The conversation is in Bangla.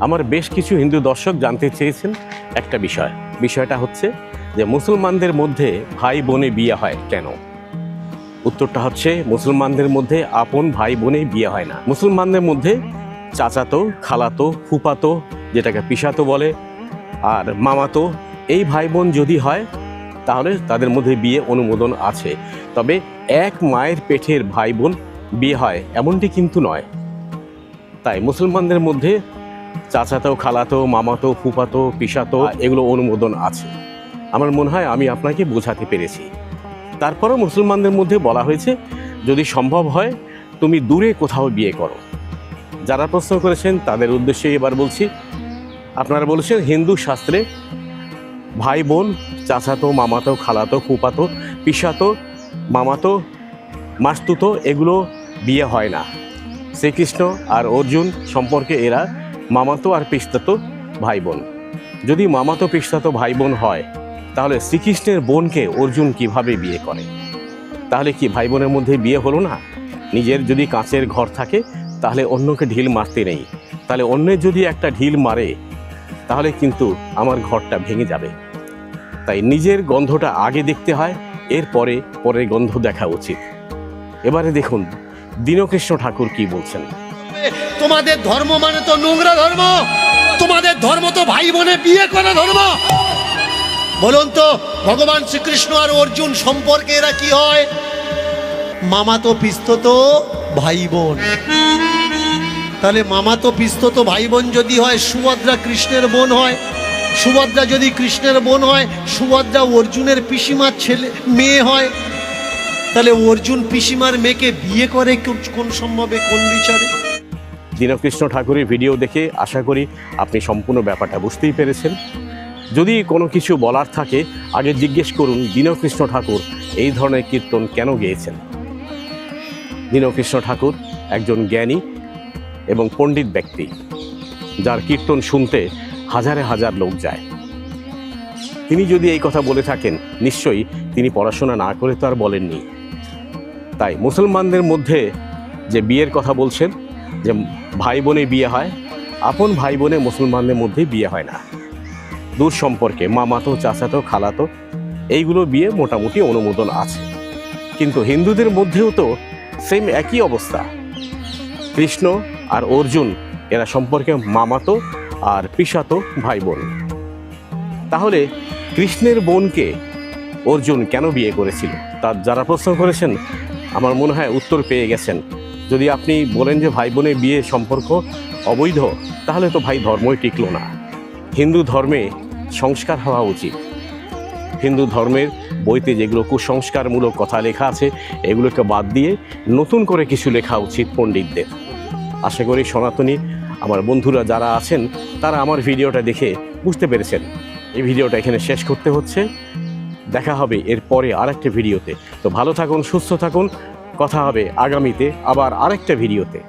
আমার বেশ কিছু হিন্দু দর্শক জানতে চেয়েছেন একটা বিষয়। বিষয়টা হচ্ছে যে মুসলমানদের মধ্যে ভাই বোনে বিয়ে হয় কেন? উত্তরটা হচ্ছে মুসলমানদের মধ্যে আপন ভাই বোনে বিয়ে হয় না। মুসলমানদের মধ্যে চাচাতো, খালাতো, ফুপাতো, যেটাকে পিসাতো বলে, আর মামাতো, এই ভাই বোন যদি হয়, তাহলে তাদের মধ্যে বিয়ে অনুমোদন আছে। তবে এক মায়ের পেটের ভাই বোন বিয়ে হয়, এমনটি কিন্তু নয়। তাই মুসলমানদের মধ্যে চাচাতো খালাতো, মামাতো ফুপাতো পিসাতো, এগুলো অনুমোদন আছে। আমার মনে হয় আমি আপনাকে বোঝাতে পেরেছি। তারপরও মুসলমানদের মধ্যে বলা হয়েছে, যদি সম্ভব হয়, তুমি দূরে কোথাও বিয়ে করো। যারা প্রশ্ন করেছেন, তাদের উদ্দেশ্যে এবার বলছি, আপনারা বলেছেন হিন্দু শাস্ত্রে ভাই বোন চাচাতো, মামাতো, খালাতো ফুপাতো পিসাতো, মামাতো, মাস্তুতো, এগুলো বিয়ে হয় না। শ্রীকৃষ্ণ আর অর্জুন সম্পর্কে এরা মামাতো আর পিস্তাতো ভাই বোন যদি মামাতো পিস্তাতো ভাই বোন হয়, তাহলে শ্রীকৃষ্ণের বোনকে অর্জুন কীভাবে বিয়ে করে? তাহলে কি ভাই বোনের মধ্যে বিয়ে হলো না? নিজের যদি কাঁচের ঘর থাকে, তাহলে অন্যকে ঢিল মারতে নেই। তাহলে অন্যের যদি একটা ঢিল মারে, তাহলে কিন্তু আমার ঘরটা ভেঙে যাবে। তাই নিজের গন্ধটা আগে দেখতে হয়, এরপরে পরের গন্ধ দেখা উচিত। এবারে দেখুন দীনকৃষ্ণ ঠাকুর কি বলছেন? তোমাদের ধর্ম মানে তো নোংরা ধর্ম। তোমাদের ধর্ম তো ভাই বোনে বিয়ে করা ধর্ম। বলুন তো, ভগবান শ্রীকৃষ্ণ আর অর্জুন সম্পর্কে এরা কি হয়? মামা তো পিস্তত ভাই বোন তাহলে মামা তো পিস্তত ভাই বোন যদি হয়, সুভদ্রা কৃষ্ণের বোন হয়। সুভদ্রা যদি কৃষ্ণের বোন হয়, সুভদ্রা অর্জুনের পিসিমার ছেলে, মেয়ে হয়। তাহলে অর্জুন পিসিমার মেয়েকে বিয়ে করে কোন- সম্ভবে, কোন বিচারে? দীনকৃষ্ণ ঠাকুরের ভিডিও দেখে আশা করি আপনি সম্পূর্ণ ব্যাপারটা বুঝতেই পেরেছেন। যদি কোনো কিছু বলার থাকে, আগে জিজ্ঞেস করুন, দীনকৃষ্ণ ঠাকুর এই ধরনের কীর্তন কেন গেয়েছেন? দীনকৃষ্ণ ঠাকুর একজন জ্ঞানী এবং পণ্ডিত ব্যক্তি, যার কীর্তন শুনতে হাজারে হাজার লোক যায়। তিনি যদি এই কথা বলে থাকেন, নিশ্চয়ই তিনি পড়াশোনা না করে তো আর বলেননি। তাই মুসলমানদের মধ্যে যে বিয়ের কথা বলছেন যে ভাই বোনে বিয়ে হয়, আপন ভাই বোনে মুসলমানদের মধ্যে বিয়ে হয় না। দূর সম্পর্কে মামাতো চাচাতো খালাতো এইগুলো বিয়ে মোটামুটি অনুমোদন আছে। কিন্তু হিন্দুদের মধ্যেও তো সেম একই অবস্থা। কৃষ্ণ আর অর্জুন, এরা সম্পর্কে মামাতো আর পিসাতো ভাই বোন তাহলে কৃষ্ণের বোনকে অর্জুন কেন বিয়ে করেছিল? তার যারা প্রশ্ন করেছেন, আমার মনে হয় উত্তর পেয়ে গেছেন। যদি আপনি বলেন যে ভাই বোনের বিয়ে সম্পর্ক অবৈধ, তাহলে তো ভাই ধর্মই টিকলো না। হিন্দু ধর্মে সংস্কার হওয়া উচিত। হিন্দু ধর্মের বইতে যেগুলো কুসংস্কারমূলক কথা লেখা আছে, এগুলোকে বাদ দিয়ে নতুন করে কিছু লেখা উচিত পণ্ডিতদের। আশা করি সনাতনী আমার বন্ধুরা যারা আছেন, তারা আমার ভিডিওটা দেখে বুঝতে পেরেছেন। এই ভিডিওটা এখানে শেষ করতে হচ্ছে। দেখা হবে এর পরে আরেকটা ভিডিওতে। তো ভালো থাকুন, সুস্থ থাকুন। কথা হবে আগামীতে আবার আরেকটা ভিডিওতে।